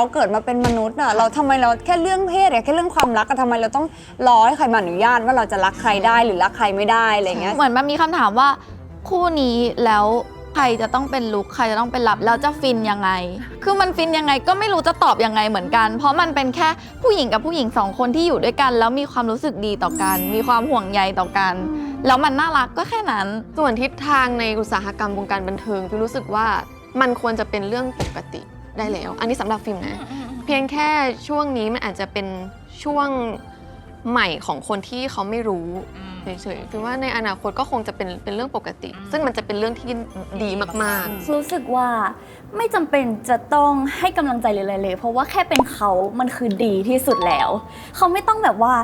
เราเกิดมาเป็นมนุษย์อะเราทำไมเราแค่เรื่องเพศอะแค่เรื่องความรักอะทำไมเราต้องรอให้ใครมาอนุญาตว่าเราจะรักใครได้หรือรักใครไม่ได้อะไรเงี้ย เหมือนมันมีคำถามว่า คู่นี้แล้วใครจะต้องเป็นลุกใครจะต้องเป็นรับแล้วจะฟินยังไง คือมันฟินยังไงก็ไม่รู้จะตอบยังไงเหมือนกัน เพราะมันเป็นแค่ผู้หญิงกับผู้หญิงสองคนที่อยู่ด้วยกัน แล้วมีความรู้สึกดีต่อกัน มีความห่วงใยต่อกัน แล้วมันน่ารักก็แค่นั้น ส่วนทิศทางในอุตสาหกรรมวงการบันเทิงฟิล์มรู้สึกว่ามันควรจะเป็นเรื่องปกติ ได้แล้ว อันนี้สำหรับฟิล์มนะ เพียงแค่ช่วงนี้มันอาจจะเป็นช่วงใหม่ของคนที่เขาไม่รู้เฉยๆฟิล์มว่าในอนาคตก็คงจะเป็นเป็นเรื่องปกติ ซึ่งมันจะเป็นเรื่องที่ดีมากๆ รู้สึกว่า ไม่จำเป็นจะต้องให้กำลังใจเลยอะไรเลย เพราะว่าแค่เป็นเขามันคือดีที่สุดแล้ว เขาไม่ต้องแบบว่า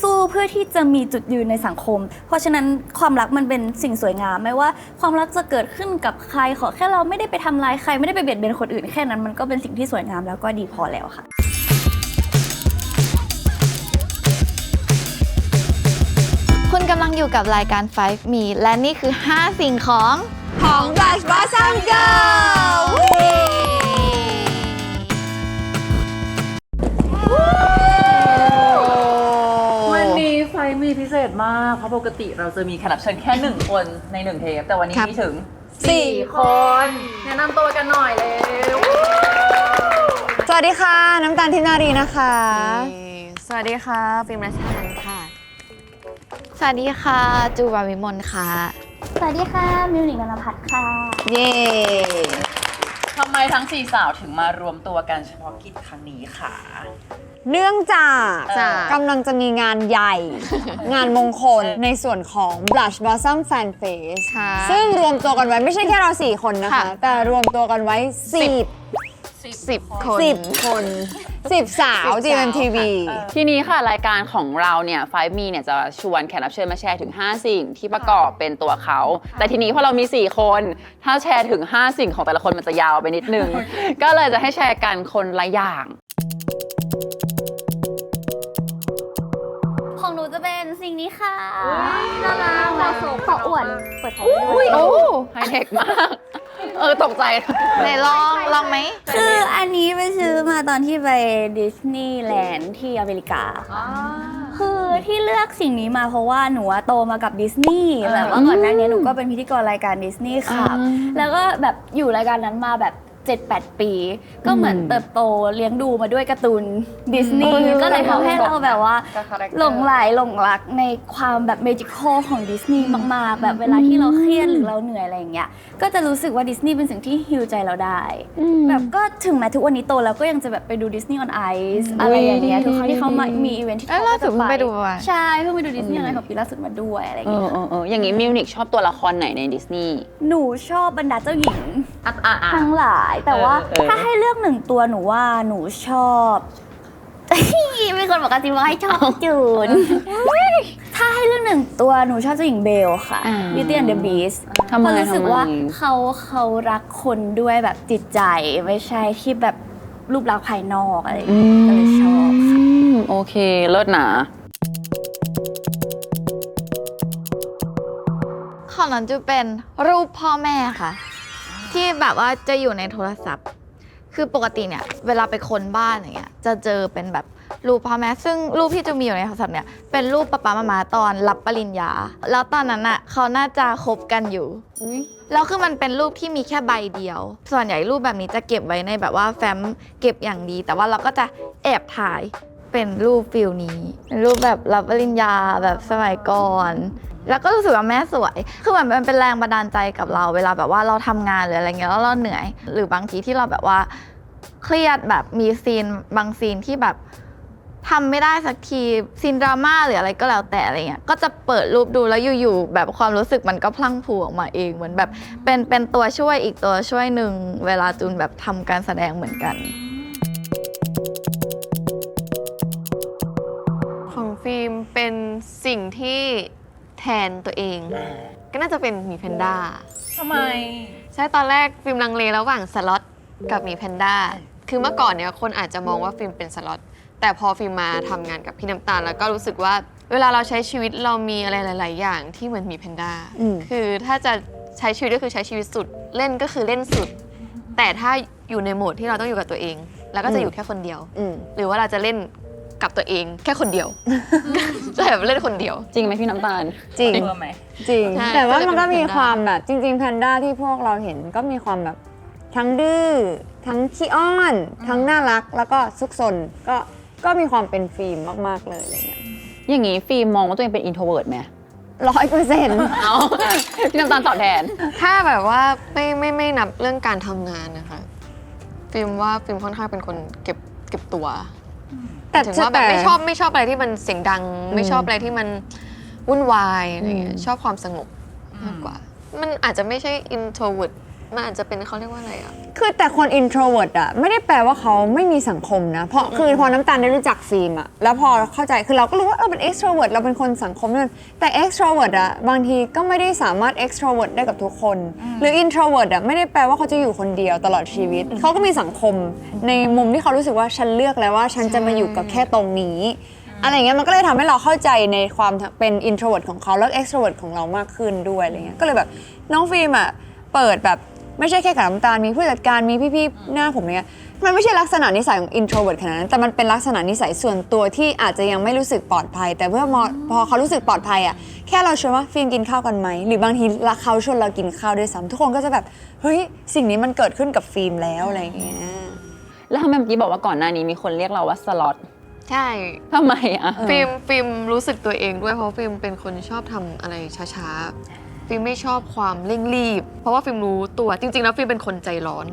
สู้ๆเพื่อที่จะมีจุดยืนในสังคม เพราะฉะนั้นความรักมันเป็นสิ่งสวยงาม ไม่ว่าความรักจะเกิดขึ้นกับใครขอแค่เราไม่ได้ไปทำร้ายใครไม่ได้ไปเบียดเบียนคนอื่นแค่นั้นมันก็เป็นสิ่งที่สวยงามแล้วก็ดีพอแล้วค่ะ คุณกำลังอยู่กับรายการ 5 Me และนี่คือ 5 สิ่งของ ของ Blush Blossom Girl วั ษมาก เพราะปกติเราจะมีแขกรับเชิญแค่หนึ่งคนในหนึ่งเทปแต่วันนี้ครับ มีถึงสี่4คน แนะนำตัวกันหน่อยเลยสวัสดีค่ะ น้ำตาลทิพย์นารีนะคะ สวัสดีค่ะฟิล์มรัชนันท์ค่ะ สวัสดีค่ะ จูบาวิมลค่ะ สวัสดีค่ะ มิวนิกนนพัฒน์ค่ะ เย้ ทำไมทั้ง4สาวถึงมารวมตัวกันเฉพาะกิจครั้งนี้ค่ะ เนื่องจากจากกำลังจะมีงานใหญ่ งานมงคลในส่วนของ Blush Blossom Fan Fest ค่ะซึ่งรวมตัวกันไว้ไม่ใช่แค่เรา 4 คนนะคะ ค่ะแต่รวมตัวกันไว้ 10 สิบคน10คน10สาว GMTV ทีนี้ค่ะรายการของเราเนี่ยไฟมีเนี่ยจะชวนแขกรับเชิญมาแชร์ถึง 5 สิ่งที่ประกอบเป็นตัวเขา แต่ทีนี้พอเรามี 4 คน ถ้าแชร์ถึง 5 สิ่งของแต่ละคนมันจะยาวไปนิดนึง ก็เลยจะให้แชร์กันคนละอย่าง สิ่งนี้ค่ะน่ารักมาสขออวดเปิดไฟด้วย โอ้ไฮเทคมาก เออตกใจไหนลองลองไหม คืออันนี้ไปซื้อมาตอนที่ไปดิสนีย์แลนด์ที่อเมริกาคือที่เลือกสิ่งนี้มาเพราะว่าหนูอะโตมากับดิสนีย์แบบว่าก่อนหน้านี้หนูก็เป็นพิธีกรรายการดิสนีย์ค่ะอ่าแล้วก็แบบอยู่รายการนั้นมาแบบ 7-8 ปี ก็เหมือนเติบโตเลี้ยงดูมาด้วยการ์ตูนดิสนีย์ก็เลยทำให้เราแบบว่าหลงไหลหลงรักในความแบบเมจิคอลของดิสนีย์มากๆ แบบเวลาที่เราเครียดหรือเราเหนื่อยอะไรอย่างเงี้ยก็จะรู้สึกว่าดิสนีย์เป็นสิ่งที่ฮิวใจเราได้ แบบก็ถึงแม้ทุกวันนี้โตแล้วก็ยังจะแบบไปดูดิสนีย์ออนไอซ์อะไรอย่างเงี้ยทุกครั้งที่เขามามีอีเวนท์ที่เอ้ยเขาล่าสุดจะเพิ่งไปดูมา ใช่เพิ่งไปดูดิสนีย์ออนไอซ์ของปีล่าสุดมาด้วยอะไรอย่างเอเงี้อยเออเอออย่างนี้มิวนิกชอบตัวละครไหนในดิสนีย์ หนูชอบบรรดาเจ้าหญิงอะอะอะ ทั้งหลายแต่ว่าเออเออ ถ้าให้เลือกหนึ่งตัวหนูว่าหนูชอบ มีคนบอกกันสิว่าให้ชอบจูน ถ้าให้เลือกหนึ่งตัวหนูชอบเจ้าหญิงเบลค่ะ อ่า Beauty and the Beast ทำไมเพราะรู้สึกทำไม ว่าเขาเขารักคนด้วยแบบจิตใจไม่ใช่ที่แบบรูปลักษณ์ภายนอกอะไรอย่างเงี้ยก็เลยชอบค่ะอืมโอเค เลิศหนา ของนั้นจะเป็นรูปพ่อแม่ค่ะ ที่แบบว่าจะอยู่ในโทรศัพท์ คือปกติเนี่ย เวลาไปคนบ้านอย่างเงี้ยจะเจอเป็นแบบรูปพ่อแม่ซึ่งรูปที่จะมีอยู่ในโทรศัพท์เนี่ยเป็นรูปป๊าป๊ามามาตอนรับปริญญา แล้วตอนนั้นอะเขาน่าจะคบกันอยู่แล้วคือมันเป็นรูปที่มีแค่ใบเดียว ส่วนใหญ่รูปแบบนี้จะเก็บไว้ในแบบว่าแฟ้มเก็บอย่างดี แต่ว่าเราก็จะแอบถ่ายเป็นรูปฟิลนี้ รูปแบบรับปริญญาแบบสมัยก่อน แล้วก็รู้สึกว่าแม่สวย คือเหมือนมันเป็นแรงบันดาลใจกับเรา เวลาแบบว่าเราทำงานหรืออะไรเงี้ยแล้วเราเหนื่อย หรือบางทีที่เราแบบว่าเครียดแบบมีซีนบางซีนที่แบบทำไม่ได้สักทีซีนดราม่าหรืออะไรก็แล้วแต่อะไรเงี้ยก็จะเปิดรูปดูแล้วอยู่ๆแบบความรู้สึกมันก็พลั่งพรูออกมาเองเหมือนแบบเป็นเป็นตัวช่วยอีกตัวช่วยหนึ่งเวลาจูนแบบทำการแสดงเหมือนกัน ของฟิล์มเป็นสิ่งที่ แทนตัวเอง ก็น่าจะเป็นหมีแพนด้าทำไม ใช่ตอนแรกฟิล์มลังเลระหว่างสล็อตกับหมีแพนด้าคือเมื่อก่อนเนี่ยคนอาจจะมองว่าฟิล์มเป็นสล็อตแต่พอฟิล์มมาทำงานกับพี่น้ำตาลแล้วก็รู้สึกว่า เวลาเราใช้ชีวิตเรามีอะไรหลาย ๆ อย่างที่เหมือนหมีแพนด้าอืม คือถ้าจะใช้ชีวิตก็คือใช้ชีวิตสุดเล่นก็คือเล่นสุด แต่ถ้าอยู่ในโหมดที่เราต้องอยู่กับตัวเอง แล้วก็จะอยู่แค่คนเดียว อืม หรือว่าเราจะเล่น กับตัวเองแค่คนเดียว จะแบบเล่นคนเดียว จริงไหมพี่น้ำตาล จริงเวอร์ไหม จริง ใช่แต่ว่าก็จะมันก็เป็นมีแพนด้าความแบบ จริง ๆ แพนด้าที่พวกเราเห็นก็มีความแบบ ทั้งดื้อ ทั้งขี้อ้อน ทั้งน่ารัก แล้วก็ซุกซน ก็ ก็มีความเป็นฟิล์มมาก ๆ เลยอะไรเงี้ยอย่างนี้ฟิล์มมองว่าตัวเองเป็นอินโทรเวิร์ดไหมร้อยเปอร์เซ็นต์เอาพี่น้ำตาลตอบแทน ถ้าแบบว่าไม่ไม่ไม่นับเรื่องการทำงานนะคะฟิล์มว่าฟิล์มค่อนข้างเป็นคนเก็บเก็บตัว แต่ถึงว่าแบบไม่ชอบไม่ชอบอะไรที่มันเสียงดัง ไม่ชอบอะไรที่มันวุ่นวายอะไรเงี้ยชอบความสงบมากกว่า มันอาจจะไม่ใช่ introvert มันอาจจะเป็นเขาเรียกว่าอะไรอะ คือแต่คน introvert อะไม่ได้แปลว่าเขาไม่มีสังคมนะ เพราะคือพอน้ำตาลได้รู้จักฟิล์มอะแล้วพอเข้าใจคือเราก็รู้ว่าเราเป็น extrovert เราเป็นคนสังคมนั่นแต่ extrovert อะบางทีก็ไม่ได้สามารถ extrovert ได้กับทุกคน หรือ introvert อะไม่ได้แปลว่าเขาจะอยู่คนเดียวตลอดชีวิต เขาก็มีสังคม ในมุมที่เขารู้สึกว่าฉันเลือกแล้วว่าฉันจะมาอยู่กับแค่ตรงนี้อะไรเงี้ยมันก็เลยทำให้เราเข้าใจในความเป็น introvert ของเขาแล้ว extrovert ของเรามากขึ้นด้วยอะไรเงี้ยก็เลยแบบน้องฟิล์มอะเปิดแบบ ไม่ใช่แค่กับน้ำตาลมีผู้จัดการมีพี่ๆหน้าผมเนี่ยมันไม่ใช่ลักษณะนิสัยของ introvert ขนาดนั้น แต่มันเป็นลักษณะนิสัยส่วนตัวที่อาจจะยังไม่รู้สึกปลอดภัย แต่เมื่อมอพอเขารู้สึกปลอดภัยอะแค่เราชวนว่าฟิล์มกินข้าวกันไหม หรือบางทีเขาชวนเรากินข้าวด้วยซ้ำทุกคนก็จะแบบเฮ้ยสิ่งนี้มันเกิดขึ้นกับฟิล์มแล้วอะไรเงี้ยแล้วทำไมเมื่อกี้บอกว่าก่อนหน้านี้มีคนเรียกเราว่าสล็อตใช่ทำไมอะฟิล์มฟิล์มรู้สึกตัวเองด้วยเพราะฟิล์มเป็นคนชอบทำอะไรช้าๆ ฟิล์มไม่ชอบความเร่งรีบ เพราะว่าฟิล์มรู้ตัวจริง ๆ แล้วฟิล์มเป็นคนใจร้อน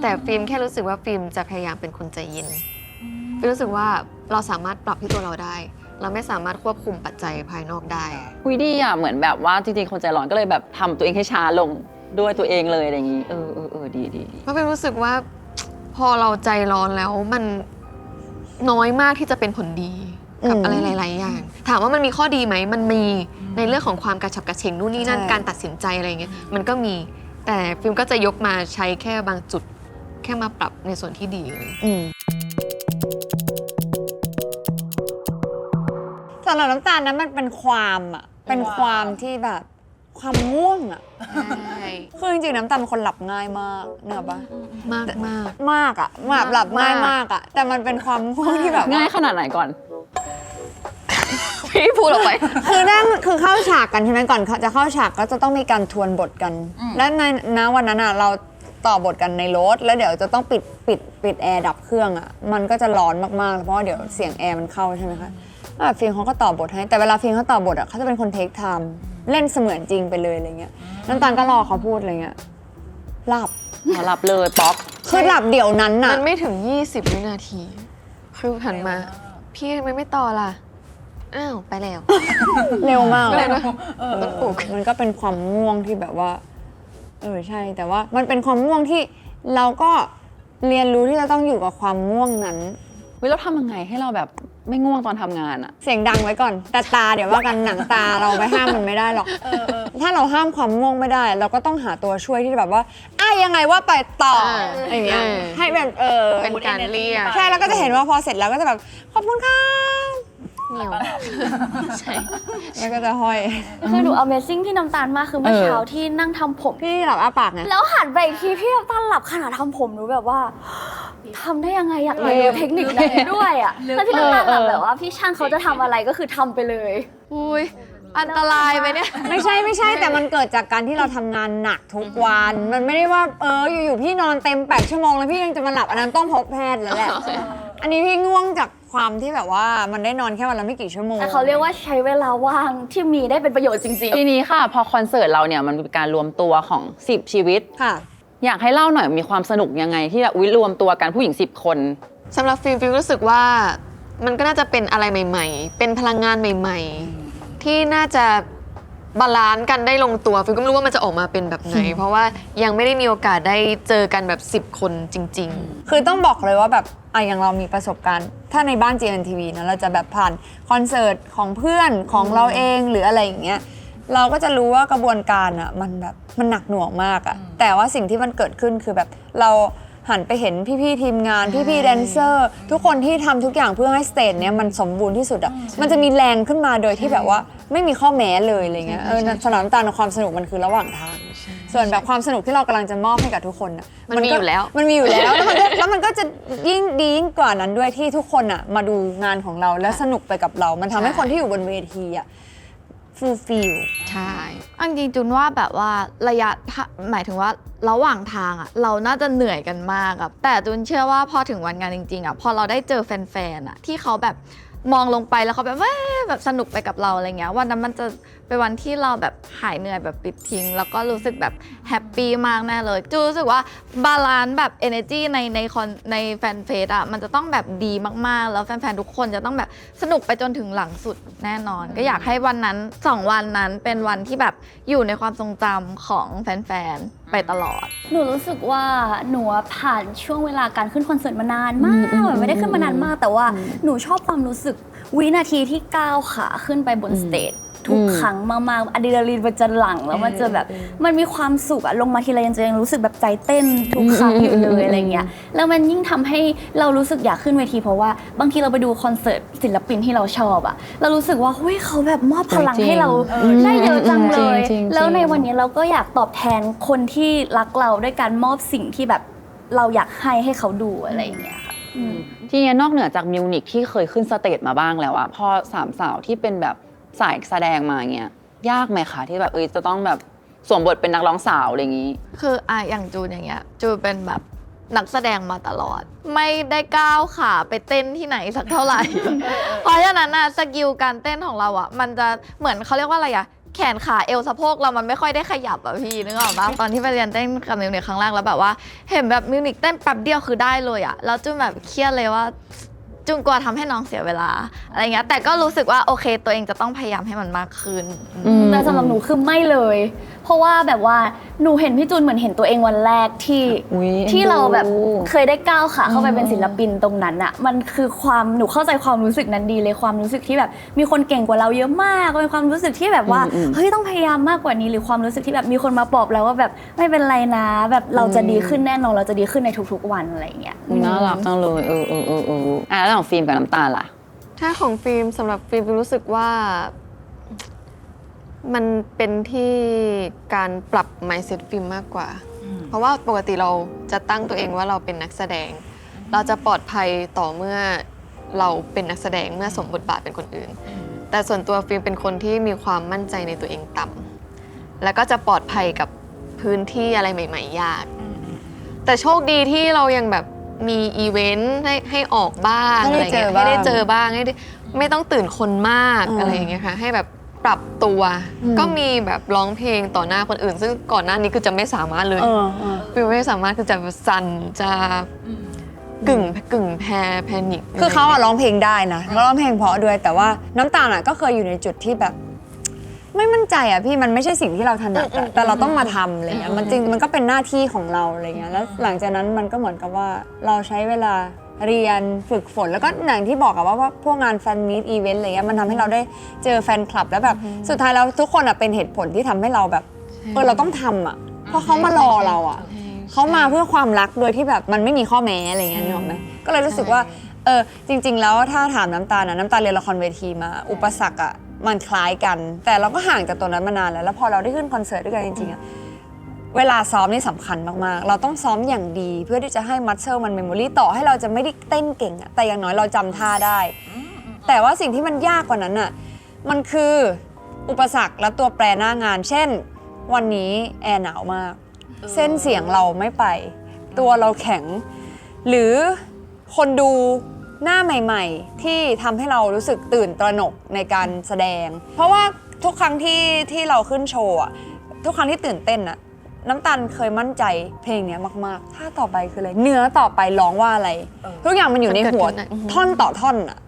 แต่ฟิล์มแค่รู้สึกว่าฟิล์มจะพยายามเป็นคนใจเย็นฟิล์มรู้สึกว่าเราสามารถปรับที่ตัวเราได้ เราไม่สามารถควบคุมปัจจัยภายนอกได้คุยดีอะเหมือนแบบว่าจริงๆคนใจร้อนก็เลยแบบทำตัวเองให้ช้าลงด้วยตัวเองเลยอะไรอย่างนี้เออเออเออดีดีดีเพราะฟิล์มรู้สึกว่า พอเราใจร้อนแล้วมันน้อยมากที่จะเป็นผลดี กับอืมอะไรหลาย ๆ อย่าง ถามว่ามันมีข้อดีไหมมันมีในเรื่องของความกระฉับกระเฉงนู่นนี่นั่นใช่ การตัดสินใจอะไรเงี้ยมันก็มีแต่ฟิล์มก็จะยกมาใช้แค่บางจุด แค่มาปรับในส่วนที่ดีเลย อืมสำหรับน้ำตาลนั้นมันเป็นความอะเป็นความที่แบบ ความง่วงอะใช่คือจริงๆน้ำตาลเป็นคนหลับง่ายมากเนกอะปะมากมากมากอะแบบหลับง่ายมากอะแต่มันเป็นความง่วงที่แบบว่าง่ายขนาดไหนก่อน พี่พูดออกไป คือนั่งคือเข้าฉากกันใช่ไหมก่อนเขาจะเข้าฉากก็จะต้องมีการทวนบทกัน และในณวันนั้นอะเราต่อบทกันในรถ แล้วเดี๋ยวจะต้องปิดปิดปิดแอร์ดับเครื่องอะมันก็จะร้อนมากๆเพราะว่าเดี๋ยวเสียงแอร์มันเข้าใช่ไหมคะแล้วแบบฟิล์มเขาก็ต่อบทให้แต่เวลาฟิล์มเขาต่อบทอะเขาจะเป็นคนเทคไทม์ เล่นเสมือนจริงไปเลยอะไรเงี้ยน้ำตาลก็รอเขาพูดอะไรเงี้ยหลับหลับเลยป๊อกคือหลับเดี๋ยวนั้นน่ะ มันไม่ถึง 20 วินาที คือหันมา พี่ทำไมไม่ต่อล่ะ อ้าว ไปแล้ว เร็วมากก็เลยอะนะมันปลุกมันก็เป็นความง่วงที่แบบว่า เออใช่ แต่ว่ามันเป็นความง่วงที่เราก็เรียนรู้ที่จะต้องอยู่กับความง่วงนั้น เฮ้ยเราทำยังไงให้เราแบบไม่ง่วงตอนทำงานอะเสียงดังไว้ก่อน แต่ตาเดี๋ยวว่ากันหนังตาเราไปห้ามมันไม่ได้หรอก ถ้าเราห้ามความง่วงไม่ได้ เราก็ต้องหาตัวช่วยที่แบบว่าอะยังไงว่าไปต่ออ่าอะไรอย่างเงี้ยเออให้แบบเออเป็นการเรียกใช่แล้วก็จะเห็นว่าพอเสร็จแล้วก็จะแบบขอบคุณค่ะเหนียวใช่แล้วก็จะห้อย คือหนู Amazing ที่น้ำตาลมากคือเมื่อเช้าที่นั่งทำผม พี่หลับอ้าปากไงแล้วหันไปอีกทีพี่น้ำตาลหลับขณะทำผมหนูแบบว่า ทำได้ยังไงอยากเรียนเทคนิคนั้นด้วยอะแล้วพี่น้ำตาลหลับแบบว่าพี่ช่างเขาจะทำอะไรก็คือทำไปเลย อุ้ยอันตรายไปเนี่ย ไม่ใช่ไม่ใช่แต่มันเกิดจากการที่เราทำงานหนักทุกวัน มันไม่ได้ว่าเอออยู่ๆพี่นอนเต็ม8ชั่วโมงแล้วพี่ยังจะมาหลับอันนั้นต้องพบแพทย์แล้วแหละอันนี้พี่ง่วงจากความที่แบบว่ามันได้นอนแค่วันละไม่กี่ชั่วโมง แต่เขาเรียกว่าใช้เวลาว่างที่มีได้เป็นประโยชน์จริงทีนี้ค่ะ พอคอนเสิร์ตเราเนี่ยมันเป็นการรวมตัวของ 10 ชีวิต ค่ะ อยากให้เล่าหน่อยมีความสนุกยังไง ที่แบบอุ๊ยรวมตัวกันผู้หญิง 10 คน สำหรับฟิล์มฟิล์มรู้สึกว่ามันก็น่าจะเป็นอะไรใหม่ ๆ เป็นพลังงานใหม่ ๆ ที่น่าจะบาลานซ์กันได้ลงตัวฟิล์มก็ไม่รู้ว่ามันจะออกมาเป็นแบบไหน เพราะว่ายังไม่ได้มีโอกาสได้เจอกันแบบ 10 คนจริง คือต้องบอกเลยว่าแบบอะอย่างเรามีประสบการณ์ ถ้าในบ้าน GMTV นะเราจะแบบผ่านคอนเสิร์ตของเพื่อนของเราเองหรืออะไรอย่างเงี้ย เราก็จะรู้ว่ากระบวนการอะมันแบบมันหนักหน่วงมากอะแต่ว่าสิ่งที่มันเกิดขึ้นคือแบบเราหันไปเห็นพี่ๆทีมงานพี่ๆแดนเซอร์ ทุกคนที่ทำทุกอย่างเพื่อให้สเตจเนี้ยมันสมบูรณ์ที่สุดอะมันจะมีแรงขึ้นมาโดยที่แบบว่าไม่มีข้อแม้เลยอะไรเงี้ยเออสนามตาลความสนุกมันคือระหว่างทางสส่วนแบบความสนุกที่เรากำลังจะมอบให้กับทุกคนน่ะมันมีก็อยู่แล้วมันมีอยู่แล้วแล้วมันก็แล้วมันก็จะยิ่งดียิ่งกว่านั้นด้วยที่ทุกคนอะมาดูงานของเราแล้วสนุกไปกับเรา มันทำให้ใช่คนที่อยู่บนเวทีอะ ฟูลฟิลใช่อันจริงๆจุนว่าแบบว่าระยะทะหมายถึงว่าระหว่างทางอะเราน่าจะเหนื่อยกันมากอะแต่จุนเชื่อว่าพอถึงวันงานจริงๆอะพอเราได้เจอแฟนๆอะที่เขาแบบ มองลงไปแล้วเขาแบบเว้ยแบบสนุกไปกับเราอะไรเงี้ยวันนั้นมันจะเป็นวันที่เราแบบหายเหนื่อยแบบปิดทิ้ง แล้วก็รู้สึกแบบแฮปปี้มากแน่เลยจูรู้สึกว่าบาลานซ์แบบ energy ในในคอนในแฟนเฟสอะมันจะต้องแบบดีมากๆ แล้วแฟนๆทุกคนจะต้องแบบสนุกไปจนถึงหลังสุดแน่นอน ก็อยากให้วันนั้นสองวันนั้นเป็นวันที่แบบอยู่ในความทรงจำของแฟนๆ ไปตลอด หนูรู้สึกว่าหนูอะผ่านช่วงเวลาการขึ้นคอนเสิร์ตมานานมากแบบไม่ได้ขึ้นมานานมาก แต่ว่าหนูชอบความรู้สึกวินาทีที่ก้าวขาขึ้นไปบนสเตจ ทุกครั้งมากๆอะดรีนาลีนมันจะหลั่งแล้วมันจะแบบมันมีความสุขอะลงมาทีไรยังจะยังรู้สึกแบบใจเต้นทุกครั้งอยู่เลยอะไรเงี้ยแล้วมันยิ่งทำให้เรารู้สึกอยากขึ้นเวทีเพราะว่าบางทีเราไปดูคอนเสิร์ตศิลปินที่เราชอบอะเรารู้สึกว่าเฮ้ยเขาแบบมอบพลังให้เราได้เยอะจังเลยจริงๆแล้วในวันนี้เราก็อยากตอบแทนคนที่รักเราด้วยการมอบสิ่งที่แบบเราอยากให้ให้เขาดูอะไรอย่างเงี้ยค่ะทีนี้นอกเหนือจากมิวนิกที่เคยขึ้นสเตจมาบ้างแล้วอะพอสามสาวที่เป็นแบบ สายแสดงมาเงี้ยยากไหมคะที่แบบเอยจะต้องแบบสวมบทเป็นนักร้องสาวอะไรอย่างนี้ คืออะอย่างจูนอย่างเงี้ย จูนเป็นแบบนักแสดงมาตลอด ไม่ได้ก้าวขาไปเต้นที่ไหนสักเท่าไหร่ เพราะฉะนั้นน่ะสกิลการเต้นของเราอะมันจะเหมือนเขาเรียกว่าอะไรอะแขนขาเอวสะโพกเรามันไม่ค่อยได้ขยับอะพี่นึกออกปะตอนที่ไปเรียนเต้นกับมิวนิกครั้งแรกแล้วแบบว่า เห็นแบบมิวนิกเต้นแป๊บเดียวคือได้เลยอะแล้วจูนแบบเครียดเลยว่า จุนกลัวทำให้น้องเสียเวลาอะไรเงี้ยแต่ก็รู้สึกว่าโอเคตัวเองจะต้องพยายามให้มันมากขึ้นแต่สำหรับหนูคือไม่เลยเพราะว่าแบบว่าหนูเห็นพี่จูนเหมือนเห็นตัวเองวันแรกที่อุ๊ยที่เราแบบเอ็นดูเคยได้ก้าวขาเข้าไปเป็นศิลปินตรงนั้นอะมันคือความหนูเข้าใจความรู้สึกนั้นดีเลยความรู้สึกที่แบบ มีคนเก่งกว่าเราเยอะมากเป็นความรู้สึกที่แบบว่าอืมอืมเฮ้ยต้องพยายามมากกว่านี้หรือความรู้สึกที่แบบมีคนมาปลอบเราว่าแบบไม่เป็นไรนะ แบบเราจะดีขึ้นแน่นอนเราจะดีขึ้นในทุก ๆ วันอะไรอย่างเงี้ยอุ๊ยน่ารักจังเลยเออเออเออเอออะแล้วของฟิล์มกับน้ำตาลล่ะ ถ้าของฟิล์มสำหรับฟิล์มรู้สึกว่า มันเป็นที่การปรับ mindset ฟิล์มมากกว่า เพราะว่าปกติเราจะตั้งตัวเองว่าเราเป็นนักแสดง เราจะปลอดภัยต่อเมื่อเราเป็นนักแสดงเมื่อสมบทบาทเป็นคนอื่น แต่ส่วนตัวฟิล์มเป็นคนที่มีความมั่นใจในตัวเองต่ำแล้วก็จะปลอดภัยกับพื้นที่อะไรใหม่ ๆ ยาก แต่โชคดีที่เรายังแบบมีอีเวนต์ให้ให้ออกบ้างให้อะไรได้เจเงี้อยบ้างให้ได้เจอบ้างให้ได้ไม่ต้องตื่นคนมากอืมอะไรอย่างเงี้ยค่ะให้แบบ ปรับตัว อืม ก็มีแบบร้องเพลงต่อหน้าคนอื่น ซึ่งก่อนหน้านี้คือจะไม่สามารถเลยเออเออ ฟิลไม่สามารถคือจะสั่นจะกึ่งกึ่งแพแพนิคคือเขาอะร้องเพลงได้นะเขาร้องเพลงเพราะด้วยแต่ว่าน้ำตาลอะก็เคยอยู่ในจุดที่แบบ ไม่มั่นใจอะพี่มันไม่ใช่สิ่งที่เราถนัดอะแต่เราต้องมาทำอะไรเงี้ยมันจริงมันก็เป็นหน้าที่ของเราอะไรเงี้ยแล้วหลังจากนั้นมันก็เหมือนกับว่าเราใช้เวลา เรียนฝึกฝนแล้วก็อย่างที่บอกอะว่าว่าพวกงานแฟนมีตอีเวนต์อะไรเงี้ยมันทำให้เราได้เจอแฟนคลับแล้วแบบสุดท้ายแล้วทุกคนอะเป็นเหตุผลที่ทำให้เราแบบเออเราต้องทำอะเพราะเขามารอเราอะ เขามาเพื่อความรักโดยที่แบบมันไม่มีข้อแม้อะไรเงี้ยนึกออกไหมก็เลยรู้สึกว่าเออจริง ๆ แล้วถ้าถามน้ำตาลนะน้ำตาลเรียนละครเวทีมา อุปสรรคอะมันคล้ายกัน แต่เราก็ห่างจากตัวนั้นมานานแล้วแล้วพอเราได้ขึ้นคอนเสิร์ตด้วยกันจริงๆอะ เวลาซ้อมนี่สำคัญมาก ๆ เราต้องซ้อมอย่างดีเพื่อที่จะให้มัดเซลมันเมมโมรีต่อให้เราจะไม่ได้เต้นเก่งอะแต่อย่างน้อยเราจำท่าได้ แต่ว่าสิ่งที่มันยากกว่านั้นอะมันคืออุปสรรคและตัวแปรหน้างาน เช่น วันนี้แอร์หนาวมาก เส้นเสียงเราไม่ไป ตัวเราแข็ง หรือคนดูหน้าใหม่ ๆ ที่ทำให้เรารู้สึกตื่นตระหนกในการแสดง เพราะว่าทุกครั้งที่ที่เราขึ้นโชว์อะทุกครั้งที่ตื่นเต้นอะ น้ำตาลเคยมั่นใจเพลงเนี้ยมากๆ ถ้าต่อไปคืออะไร เนื้อต่อไปร้องว่าอะไร ทุกอย่างมันอยู่ในหัวมันเกิดขึ้นอะท่อนต่อท่อนอะ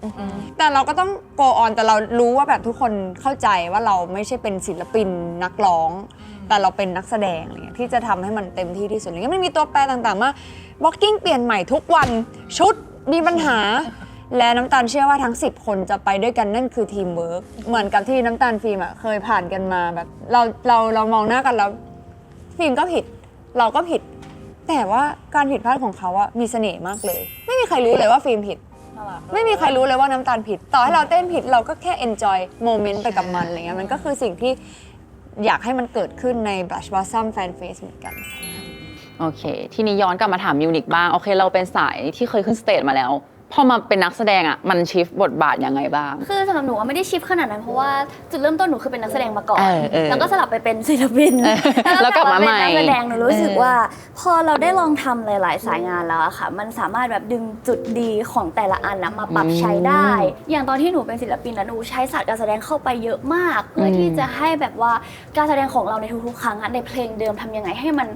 แต่เราก็ต้อง go on แต่เรารู้ว่าแบบทุกคนเข้าใจว่าเราไม่ใช่เป็นศิลปินนักร้อง แต่เราเป็นนักแสดงอะไรเงี้ยที่จะทำให้มันเต็มที่ที่สุดอะไรเงี้ยมันมีตัวแปรต่างๆมาก blocking เปลี่ยนใหม่ทุกวันชุดมีปัญหา และน้ำตาลเชื่อว่าทั้ง 10 คนจะไปด้วยกันนั่นคือทีมเวิร์กเหมือนกับที่น้ำตาลฟิล์มอะเคยผ่านกันมาแบบเราเราเรามองหน้ากันแล้ว ฟิล์มก็ผิด เราก็ผิด แต่ว่าการผิดพลาดของเขาอะมีเสน่ห์มากเลย ไม่มีใครรู้เลยว่าฟิล์มผิดไม่มีใครรู้เลยว่าน้ำตาลผิด ต่อให้เราเต้นผิดเราก็แค่ enjoy moment ไปกับมันอะไรเงี้ยมันก็คือสิ่งที่อยากให้มันเกิดขึ้นใน Blush Blossom Fan Fest เหมือนกัน โอเค ทีนี้ย้อนกลับมาถามมิวนิกบ้าง โอเค เราเป็นสายที่เคยขึ้นสเตจมาแล้ว พอมาเป็นนักแสดงอะมันชิฟบทบาทยังไงบ้าง คือสำหรับหนูอะไม่ได้ชิฟขนาดนั้นเพราะว่าจุดเริ่มต้นหนูคือเป็นนักแสดงมาก่อน เออเออแล้วก็สลับไปเป็นศิลปินเออแล้วกลับมาใหม่เป็นนักแสดงหนูรู้สึกเออว่า พอเราได้ลองทำหลาย ๆ สายงานแล้วอะค่ะ มันสามารถแบบดึงจุดดีของแต่ละอันนะมาปรับใช้ได้ อย่างตอนที่หนูเป็นศิลปินนะหนูใช้ศาสตร์การแสดงเข้าไปเยอะมาก เพื่อที่จะให้แบบว่าการแสดงของเราในทุก ๆ ครั้งอะในเพลงเดิมทำยังไงให้มัน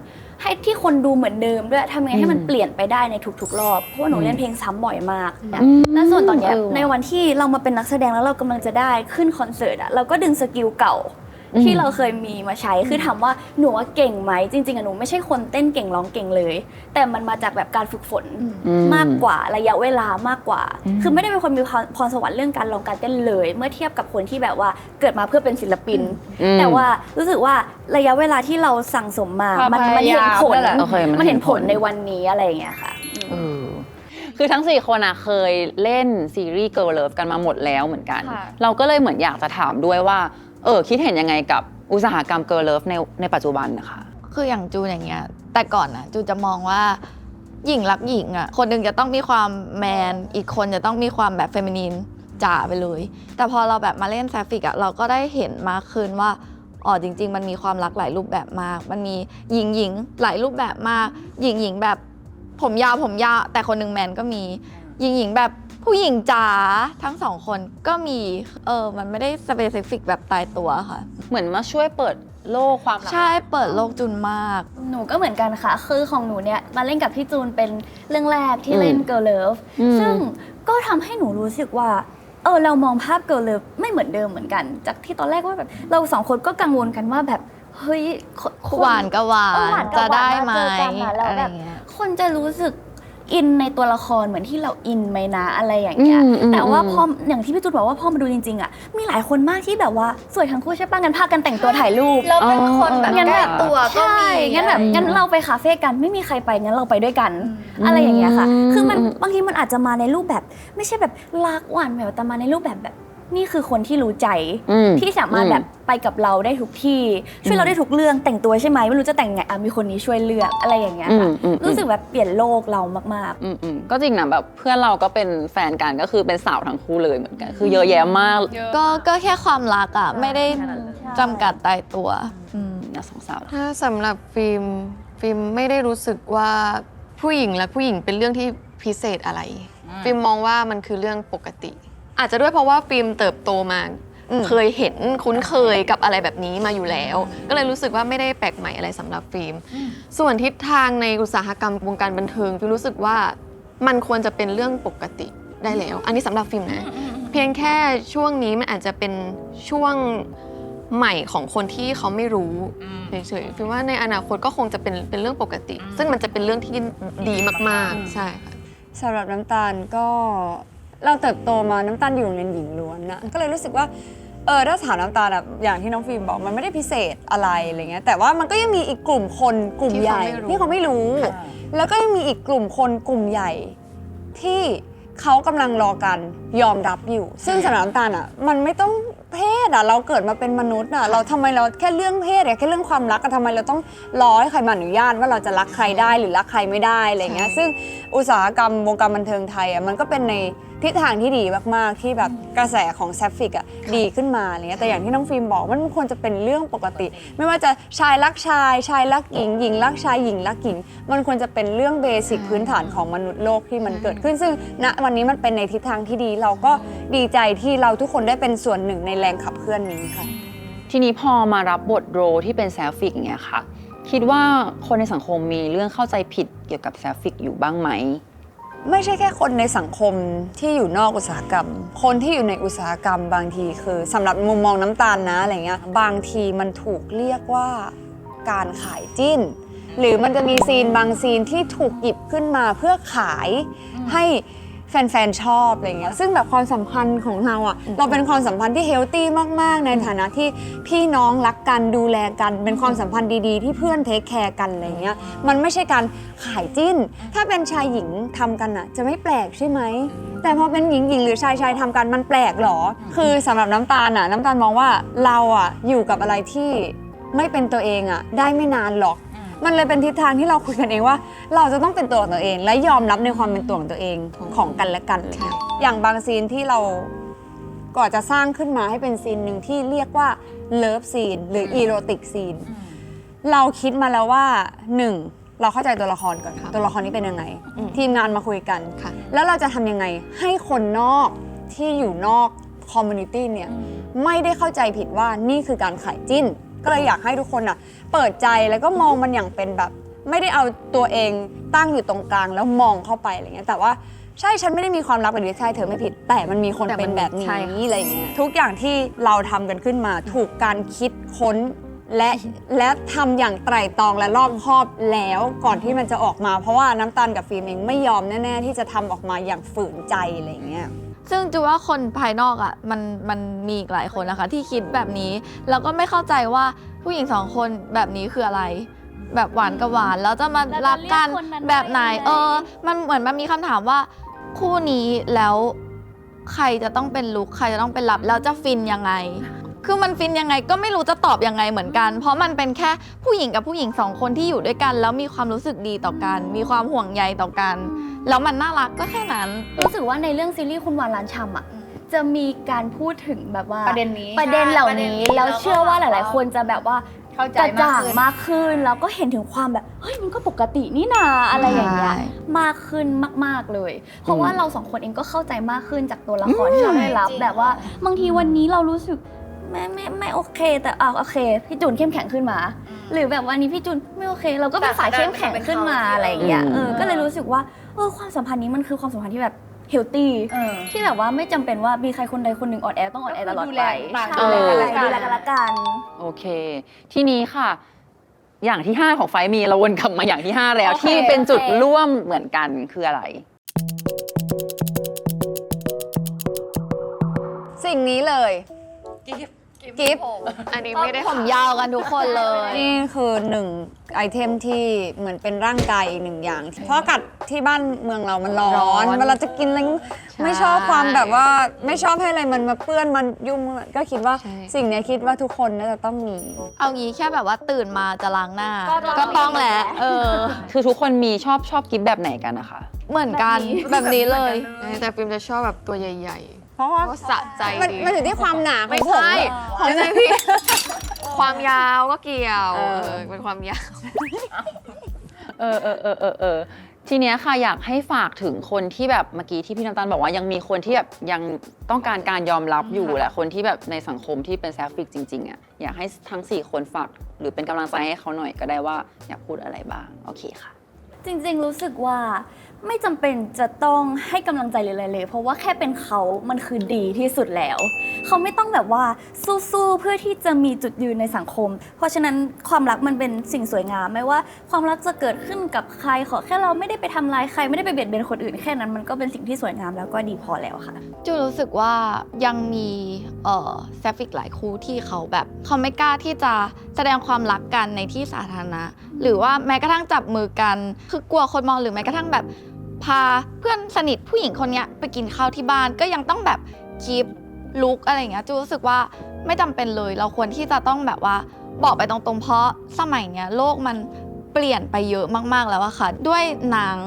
ให้ที่คนดูเหมือนเดิมด้วยทำยังไงให้มันเปลี่ยนไปได้ในทุกๆ รอบ เพราะว่าหนูเล่นเพลงซ้ำบ่อยมากนะและส่วนตอนเนี้ยเออว่ะในวันที่เรามาเป็นนักแสดงแล้วเรากำลังจะได้ขึ้นคอนเสิร์ตอะเราก็ดึงสกิลเก่าอืม ที่เราเคยมีมาใช้คือถามว่าหนูว่าเก่งไหมจริงๆอะหนูไม่ใช่คนเต้นเก่งร้องเก่งเลย แต่มันมาจากแบบการฝึกฝนอืมากกว่าระยะเวลามากกว่า คือไม่ได้เป็นคนมีพรพรสวรรค์เรื่องการร้องการเต้นเลย เมื่อเทียบกับคนที่แบบว่าเกิดมาเพื่อเป็นศิลปินอืมแต่ว่ารู้สึกว่าระยะเวลาที่เราสั่งสมมาความมันพมันยายามเห็นผลนั่นแหละโอเคมันมันเห็นเห็นผผลลในวันนี้อะไรอย่างเงี้ยค่ะเออคือทั้ง 4 คนอะเคยเล่นซีรีส์ Girl Love กันมาหมดแล้วเหมือนกันค่ะเราก็เลยเหมือนอยากจะถามด้วยว่า เออคิดเห็นยังไงกับอุตสาหกรรม Girl Love ในในปัจจุบันนะคะ คืออย่างจูนอย่างเงี้ย แต่ก่อนนะจูนจะมองว่าหญิงรักหญิงอะ คนหนึ่งจะต้องมีความแมน อีกคนจะต้องมีความแบบเฟมินีนจ๋าไปเลย แต่พอเราแบบมาเล่นแซฟิกอะเราก็ได้เห็นมากขึ้นว่าอ๋อจริง ๆ มันมีความรักหลายรูปแบบมาก มันมีหญิงหญิงหลายรูปแบบมาก หญิงหญิงแบบผมยาวผมยาวแต่คนหนึ่งแมนก็มี หญิงหญิงแบบ ผู้หญิงจ๋าทั้งสองคนก็มีเออมันไม่ได้สเปซิฟิกแบบตายตัวค่ะ เหมือนมาช่วยเปิดโลกความรัก ใช่เปิดโลกจุนมาก หนูก็เหมือนกันค่ะ คือของหนูเนี่ย มาเล่นกับพี่จูนเป็นเรื่องแรกที่เล่นอืม Girl Love อืม ซึ่งก็ทำให้หนูรู้สึกว่า เออเรามองภาพ Girl Love ไม่เหมือนเดิมเหมือนกัน จากที่ตอนแรกว่าแบบเราสองคนก็กังวลกันว่าแบบ เฮ้ยคนคนหวานก็หวาเออหวานนกับจะได้ไหมหวานมาเจอกันอะแล้วอะไรแบบ เงี้ย คนจะรู้สึก อินในตัวละครเหมือนที่เราอินไหมนะอะไรอย่างเงี้ย อืมอืมแต่ว่าอืมพออย่างที่พี่จูนบอกว่าพอมาดูจริงๆอะ มีหลายคนมากที่แบบว่าสวยทั้งคู่ใช่ปะงั้นพากันแต่งตัวถ่ายรูปแล้วเป็นคนแบบงั้นแก้แบบตัวก็มี ใช่งั้นแบบอืมงั้นเราไปคาเฟ่กันไม่มีใครไปงั้นเราไปด้วยกันอะไรอย่างเงี้ยค่ะอืมคือมันบางทีมันอาจจะมาในรูปแบบ ไม่ใช่แบบรักหวานแบบแต่มาในรูปแบบแบบ นี่คือคนที่รู้ใจอืมที่สามารถแบบไปกับเราได้ทุกที่ช่วยเราได้ทุกเรื่องแต่งตัวใช่ไหมไม่รู้จะแต่งไงอะมีคนนี้ช่วยเลือกอะไรอย่างเงี้ยค่ะอืมอืมอืมรู้สึกแบบเปลี่ยนโลกเรามาก อืมอืมก็จริงนะแบบเพื่อนเราก็เป็นแฟนกันก็คือเป็นสาวทั้งคู่เลยเหมือนกัน คือเยอะแยะมากก็ก็แค่ความรักอะ ไม่ได้ใช่จำกัดตายตัวอืม นะสองสาว ถ้าสำหรับฟิล์มฟิล์มไม่ได้รู้สึกว่าผู้หญิงและผู้หญิงเป็นเรื่องที่พิเศษอะไรฟิล์มมองว่ามันคือเรื่องปกติ อาจจะด้วยเพราะว่าฟิล์มเติบโตมา อืม เคยเห็นคุ้นเคยกับอะไรแบบนี้มาอยู่แล้ว ก็เลยรู้สึกว่าไม่ได้แปลกใหม่อะไรสำหรับฟิล์ม ส่วนทิศทางในอุตสาหกรรมวงการบันเทิงฟิล์มรู้สึกว่ามันควรจะเป็นเรื่องปกติได้แล้ว อันนี้สำหรับฟิล์มนะ เพียงแค่ช่วงนี้มันอาจจะเป็นช่วงใหม่ของคนที่เขาไม่รู้เฉยๆฟิลว่าในอนาคตก็คงจะเป็นเป็นเรื่องปกติ ซึ่งมันจะเป็นเรื่องที่ดีมากๆ ใช่ค่ะ สำหรับน้ำตาลก็ เราเติบโตมาน้ำตาลอยู่โรงเรียนหญิงล้วนนะก็เลยรู้สึกว่าเออถ้าถามน้ำตาลแบบอย่างที่น้องฟิล์มบอกมันไม่ได้พิเศษอะไรอะไรเงี้ยแต่ว่ามันก็ยังมีอีกกลุ่มคนกลุ่มที่ใหเขาญ่ไม่รู้ ที่เขาไม่รู้ แล้วก็ยังมีอีกกลุ่มคนกลุ่มใหญ่ ที่เขากำลังรอการยอมรับอยู่ ซึ่งสำหรับน้ำตาลอะมันไม่ต้องเพศอะเราเกิดมาเป็นมนุษย์อะเราทำไมเราแค่เรื่องเพศอะแค่เรื่องความรักอะทำไมเราต้องรอให้ใครมาอนุญาตว่าเราจะรักใครได้หรือรักใครไม่ได้อะไรเงี้ยซึ่งอุตสาหกรรมวงการบันเทิงไทยอะมันก็เป็นในทิศทางที่ดีมากๆที่แบบกระแสของแซฟฟิกอะดีขึ้นมาอะไรเงี้ยแต่อย่างที่น้องฟิล์มบอกมันควรจะเป็นเรื่องปกติ ไม่ว่าจะชายรักชายชายรักหญิงหญิงรักชายหญิงรักหญิง มันควรจะเป็นเรื่องเบสิกพื้นฐานของมนุษย์โลกที่มันเกิดขึ้นซึ่งณวันนี้มันเป็นในทิศทางที่ดีเราก็ ดีใจที่เราทุกคนได้เป็นส่วนหนึ่งในแรงขับเคลื่อนนี้ค่ะ ทีนี้พอมารับบทโรที่เป็นแซฟฟิกอย่างเงี้ยค่ะ คิดว่าคนในสังคมมีเรื่องเข้าใจผิดเกี่ยวกับแซฟฟิกอยู่บ้างไหม ไม่ใช่แค่คนในสังคมที่อยู่นอกอุตสาหกรรม คนที่อยู่ในอุตสาหกรรมบางทีคือสำหรับมุมมองน้ำตาลนะอะไรเงี้ยบางทีมันถูกเรียกว่าการขายจิ้น หรือมันจะมีซีนบางซีนที่ถูกหยิบขึ้นมาเพื่อขายให้ แฟนๆชอบอะไรเงี้ยซึ่งแบบความสัมพันธ์ของเราอะเราเป็นความสัมพันธ์ที่เฮลตี้มากๆ ในฐานะที่พี่น้องรักกันดูแลกันเป็นความสัมพันธ์ดีๆ ที่เพื่อนเทคแคร์กันอะไรเงี้ยมันไม่ใช่การขายจิ้น ถ้าเป็นชายหญิงทำกันอะจะไม่แปลกใช่ไหมแต่พอเป็นหญิงหญิงหรือชายชายทำกันมันแปลกเหรอ คือสำหรับน้ำตาลอะน้ำตาลมองว่าเราอะอยู่กับอะไรที่ไม่เป็นตัวเองอะได้ไม่นานหรอก มันเลยเป็นทิศทางที่เราคุยกันเองว่า เราจะต้องเป็นตัวของตัวเอง และยอมรับในความเป็นตัวของตัวเองของกันและกันอะไรเงี้ยอย่างบางซีนที่เราก่อนจะสร้างขึ้นมาให้เป็นซีนหนึ่งที่เรียกว่าเลิฟซีนหรืออีโรติกซีนเราคิดมาแล้วว่าหนึ่งเราเข้าใจตัวละครก่อนครับตัวละครนี้เป็นยังไงอืมทีมงานมาคุยกันค่ะแล้วเราจะทำยังไงให้คนนอกที่อยู่นอกคอมมูนิตี้เนี่ยไม่ได้เข้าใจผิดว่านี่คือการขายจิ้น ก็เลยอยากให้ทุกคนอะเปิดใจแล้วก็มองมันอย่างเป็นแบบ ไม่ได้เอาตัวเองตั้งอยู่ตรงกลางแล้วมองเข้าไปอะไรเงี้ยแต่ว่าใช่ฉันไม่ได้มีความรักแบบนี้ใช่เธอไม่ผิด แต่มันมีคนแต่มันเป็นแบบนี้ใช่ค่ะ อะไรเงี้ยทุกอย่างที่เราทำกันขึ้นมา ถูกการคิดค้นและและทำอย่างไตร่ตรองและรอบคอบแล้วก่อนที่มันจะออกมา เพราะว่าน้ำตาลกับฟิล์มเองไม่ยอมแน่ ๆ ที่จะทำออกมาอย่างฝืนใจอะไรอย่างเงี้ย ซึ่งจูว่าคนภายนอกอะมันมันมีอีกหลายคนนะคะ ที่คิดแบบนี้ แล้วก็ไม่เข้าใจว่าผู้หญิงสองคนแบบนี้คืออะไร แบบหวานกับหวานแล้วจะมาแล้วจะรักกันเรียกคนนั้นว่าแบบไหนยังไง เออ มันเหมือนมันมีคำถามว่า คู่นี้แล้วใครจะต้องเป็นลุกใครจะต้องเป็นหลับแล้วจะฟินยังไง คือมันฟินยังไงก็ไม่รู้จะตอบยังไงเหมือนกัน เพราะมันเป็นแค่ผู้หญิงกับผู้หญิงสองคนที่อยู่ด้วยกัน แล้วมีความรู้สึกดีต่อกัน มีความห่วงใยต่อกัน แล้วมันน่ารักก็แค่นั้น รู้สึกว่าในเรื่องซีรีส์คุณวานร้านชำอะจะมีการพูดถึงแบบว่าประเด็นนี้ประเด็นเหล่านี้ใช่แล้วเชื่อว่าหลาย ๆ คนจะแบบว่าเข้าใจกระจ่างมากมากขึ้นแล้วก็เห็นถึงความแบบเฮ้ยมันก็ปกตินี่นาอะไรอย่างเงี้ยใช่มากขึ้นมาก ๆเลย เพราะว่าเราสองคนเองก็เข้าใจมากขึ้นจากตัวละครที่เราได้รับจริงแบบว่าบางทีวันนี้เรารู้สึก ไม่ไม่ไม่โอเค แต่อ่าโอเค พี่จูนเข้มแข็งขึ้นมา หรือแบบวันนี้พี่จูนไม่โอเค เราก็เป็นฝ่ายเข้มแข็งขึ้นมาอะไรอย่างเงี้ยอืมเออก็เลยรู้สึกว่าเออความสัมพันธ์นี้มันคือความสัมพันธ์ที่แบบเฮลตี้เออที่แบบว่าไม่จำเป็นว่ามีใครคนใดคนหนึ่งอ่อนแอต้องอ่อนแอตลอดดูไปแลต่างใช่ดูแลกันและกันดูแลกันละกันโอเค ทีนี้ค่ะ อย่างที่ 5 ของไฟล์มีเราวนกลับมาอย่างที่ 5 แล้วโอเคที่เป็นจุดโอเคร่วมเหมือนกันคืออะไร สิ่งนี้เลยกิฟ ต์อันนี้ไม่ได้ผมยาวกันทุกคนเลย นี่คือหนึ่งไอเทมที่เหมือนเป็นร่างกายอีกหนึ่งอย่าง เพราะอากาศที่บ้านเมืองเรามันร้อน เวลาจะกินอะไรไม่ชอบความแบบว่าไม่ชอบให้อะไรมันมาเปื้อนมันยุ่งก็คิดว่าใช่สิ่งเนี้ยคิดว่าทุกคนน่าจะต้องมี เอางี้แค่แบบว่าตื่นมาจะล้างหน้าก็ต้องก็ต้องแหละเออ คือทุกคนมีชอบชอบกิฟต์แบบไหนกันนะคะ เหมือนกันแบบนี้เลย แต่ฟิล์มจะชอบแบบตัวใหญ่ เพราะว่าๆเพราะสะใจมันดีมันอยู่ที่ความหนาของไม่ผม ใช่ไม่ใช่พี่ ความยาวก็เกี่ยวเออ เออเป็นความยาว เออเออเออเออเออทีเนี้ยค่ะอยากให้ฝากถึงคนที่แบบเมื่อกี้ที่พี่น้ำตาลบอกว่ายังมีคนที่แบบยังต้องการการยอมรับอยู่แหละคนที่แบบในสังคมที่เป็นแซฟฟิกจริงๆอะอยากให้ทั้ง 4 คนฝากหรือเป็นกำลังใจให้เขาหน่อยก็ได้ว่าอยากพูดอะไรบ้าง โอเคค่ะ จริงๆ รู้สึกว่า ไม่จำเป็นจะต้องให้กำลังใจเลยอะไรเลย เพราะว่าแค่เป็นเขามันคือดีที่สุดแล้ว เขาไม่ต้องแบบว่าสู้ๆเพื่อที่จะมีจุดยืนในสังคม เพราะฉะนั้นความรักมันเป็นสิ่งสวยงามไม่ว่าความรักจะเกิดขึ้นกับใครขอแค่เราไม่ได้ไปทำร้ายใครไม่ได้ไปเบียดเบียนคนอื่นแค่นั้นมันก็เป็นสิ่งที่สวยงามแล้วก็ดีพอแล้วค่ะ จูรู้สึกว่ายังมีเอ่อแซฟิกหลายคู่ที่เขาแบบเขาไม่กล้าที่จะ แสดงความรักกันในที่สาธารณะ หรือว่าแม้กระทั่งจับมือกัน คือกลัวคนมองหรือแม้กระทั่งแบบ พาเพื่อนสนิทผู้หญิงคนนี้ไปกินข้าวที่บ้านก็ยังต้องแบบคีปลุกอะไรอย่างเงี้ยจูรู้สึกว่าไม่จำเป็นเลย เราควรที่จะต้องแบบว่าบอกไปตรงๆ เพราะสมัยเนี้ยโลกมันเปลี่ยนไปเยอะมากๆแล้วอะค่ะ ด้วยหนัง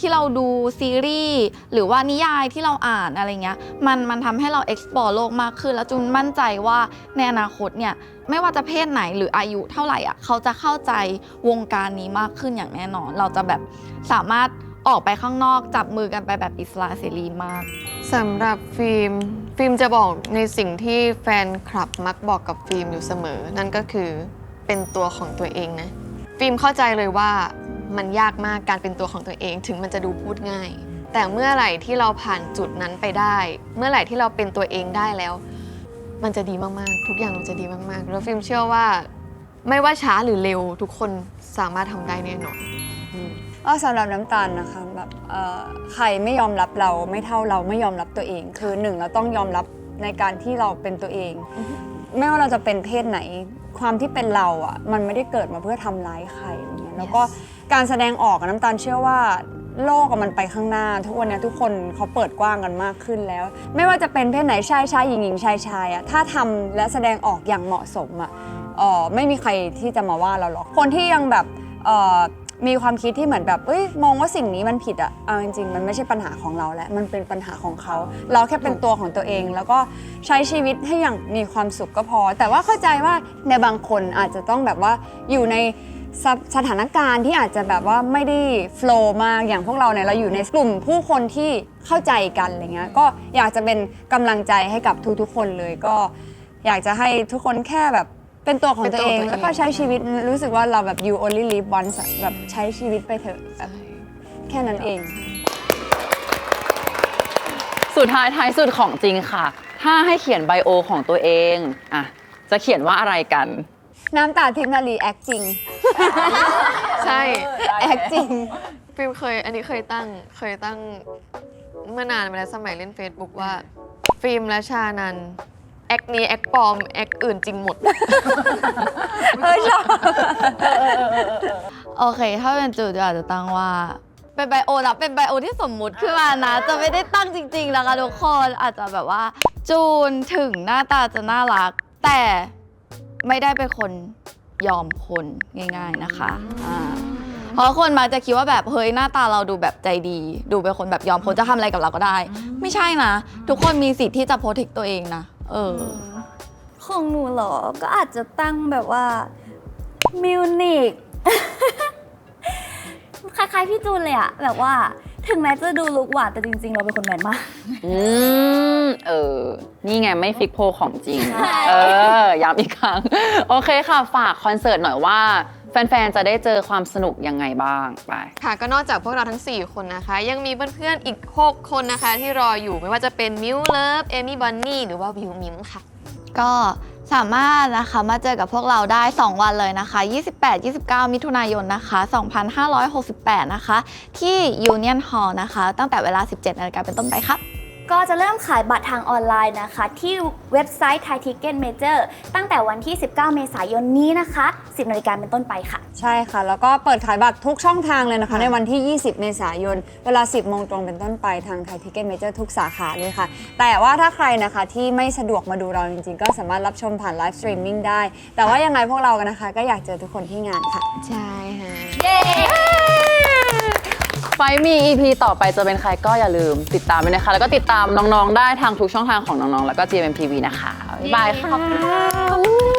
ที่เราดูซีรีส์หรือว่านิยายที่เราอ่านอะไรเงี้ยมันมันทำให้เรา explore โลกมากขึ้น แล้วจุนมั่นใจว่าในอนาคตเนี่ยไม่ว่าจะเพศไหนหรืออายุเท่าไหร่อะเขาจะเข้าใจวงการนี้มากขึ้นอย่างแน่นอน เราจะแบบสามารถออกไปข้างนอกจับมือกันไปแบบอิสระเสรีมาก สำหรับฟิล์ม ฟิล์มจะบอกในสิ่งที่แฟนคลับมักบอกกับฟิล์มอยู่เสมอ นั่นก็คือเป็นตัวของตัวเองนะ ฟิล์มเข้าใจเลยว่า มันยากมากการเป็นตัวของตัวเอง ถึงมันจะดูพูดง่าย แต่เมื่อไหร่ที่เราผ่านจุดนั้นไปได้ เมื่อไหร่ที่เราเป็นตัวเองได้แล้ว มันจะดีมากๆ ทุกอย่างมันจะดีมากๆ แล้วฟิล์มเชื่อว่า ไม่ว่าช้าหรือเร็ว ทุกคนสามารถทำได้แน่นอน ก็สำหรับน้ำตาลนะคะแบบเอ่อใครไม่ยอมรับเราไม่เท่าเราไม่ยอมรับตัวเอง คือหนึ่งเราต้องยอมรับในการที่เราเป็นตัวเอง ไม่ว่าเราจะเป็นเพศไหน ความที่เป็นเราอะมันไม่ได้เกิดมาเพื่อทำร้ายใครอย่างเงี้ยแล้วก็ การแสดงออกอะน้ำตาลเชื่อว่า โลกอะมันไปข้างหน้า ทุกวันเนี้ยทุกคนเขาเปิดกว้างกันมากขึ้นแล้ว ไม่ว่าจะเป็นเพศไหนชายชายหญิงหญิงชายชายอะถ้าทำและแสดงออกอย่างเหมาะสมอะเออไม่มีใครที่จะมาว่าเราหรอกคนที่ยังแบบเออมีความคิดที่เหมือนแบบเอ้ยมองว่าสิ่งนี้มันผิดอะเอาจริงๆมันไม่ใช่ปัญหาของเราแล้วมันเป็นปัญหาของเขา เราแค่เป็นตัวของตัวเอง แล้วก็ใช้ชีวิตให้อย่างมีความสุขก็พอ แต่ว่าเข้าใจว่าในบางคนอาจจะต้องแบบว่าอยู่ใน สถสถานการณ์ที่อาจจะแบบว่าไม่ได้โฟล์มากอย่างพวกเราเนี่ยเราอยู่ในกลุ่มผู้คนที่เข้าใจกันอะไรเงี้ยก็อยากจะเป็นกำลังใจให้กับทุกๆคนเลยก็ อยากจะให้ทุกคนแค่แบบเป็นตัวของตัวเองเป็นตัวตัวเองแล้วก็ใช้ชีวิตรู้สึกว่าเราแบบ you only live once อะแบบใช้ชีวิตไปเถอะแบบแค่นั้นเอง สุดท้ายท้ายสุดของจริงค่ะ ถ้าให้เขียนไบโอของตัวเอง อะ จะเขียนว่าอะไรกัน น้ำตาทิพนารีแอคจริง ใช่ แอคจริง ฟิล์มเคย อันนี้เคยตั้ง เคยตั้งเมื่อนานมาแล้วสมัยเล่น Facebook ว่า ฟิล์มและชานันแอคนี้แอคปลอม แอคอื่นจริงหมด เออชอบโอเค ถ้าเป็นจูดอาจจะตั้งว่า เป็นไบโอนะเป็นไบโอที่สมมุติขึ้นมานะ จะไม่ได้ตั้งจริงๆนะคะทุกคนอาจจะแบบว่า จูนถึงหน้าตาจะน่ารัก แต่ไม่ได้เป็นคน ยอมคนง่าย ๆนะคะอ่าเพราะคนมักจะคิดว่าแบบเฮ้ยหน้าตาเราดูแบบใจดี ดูเป็นคนแบบยอมคนจะทำอะไรกับเราก็ได้ ไม่ใช่นะ ทุกคนมีสิทธิ์ที่จะโพสต์ตัวเองนะเออ ของหนูเหรอ ก็อาจจะตั้งแบบว่ามิวนิก คล้ายๆพี่จูนเลยอะแบบว่า ถึงแม้จะดูลุกหวานแต่จริง ๆ เราเป็นคนแมนมาก อืม เออ นี่ไงไม่ฟิกโพลของจริง ใช่ เออ ย้ำอีกครั้ง โอเคค่ะ ฝากคอนเสิร์ตหน่อยว่า แฟน ๆ จะได้เจอความสนุกยังไงบ้าง ไป ค่ะก็นอกจากพวกเราทั้ง 4 คนนะคะ ยังมีเพื่อนๆอีก 6 คนนะคะที่รออยู่ไม่ว่าจะเป็นมิวเลิฟเอมี่บอนนี่หรือว่าวิวมิมค่ะ ก็ สามารถนะคะมาเจอกับพวกเราได้ 2 วันเลยนะคะ 28-29 มิถุนายนนะคะ 2568 นะคะ ที่ Union Hall นะคะ ตั้งแต่เวลา 17นาฬิกาเป็นต้นไปครับ ก็จะเริ่มขายบัตรทางออนไลน์นะคะ ที่เว็บไซต์ Thai Ticket Major ตั้งแต่วันที่ 19 เมษายนนี้นะคะ 10นาฬิกาเป็นต้นไปค่ะ ใช่ค่ะ แล้วก็เปิดขายบัตรทุกช่องทางเลยนะคะ ในวันที่ 20 เมษายน เวลา 10 โมงตรงเป็นต้นไปทางไทยทิเก็ตเมเจอร์ทุกสาขาเลยค่ะ แต่ว่าถ้าใครนะคะที่ไม่สะดวกมาดูเราจริงๆ ก็สามารถรับชมผ่านไลฟ์สตรีมมิ่งได้ แต่ว่ายังไงพวกเรากันนะคะ ก็อยากเจอทุกคนที่งานค่ะ ใช่ฮะ ไฟมี EP ต่อไปจะเป็นใครก็อย่าลืมติดตามด้วยนะคะ แล้วก็ติดตามน้องๆได้ทางทุกช่องทางของน้องๆ แล้วก็ GMMTV นะคะ บ๊ายบายค่ะ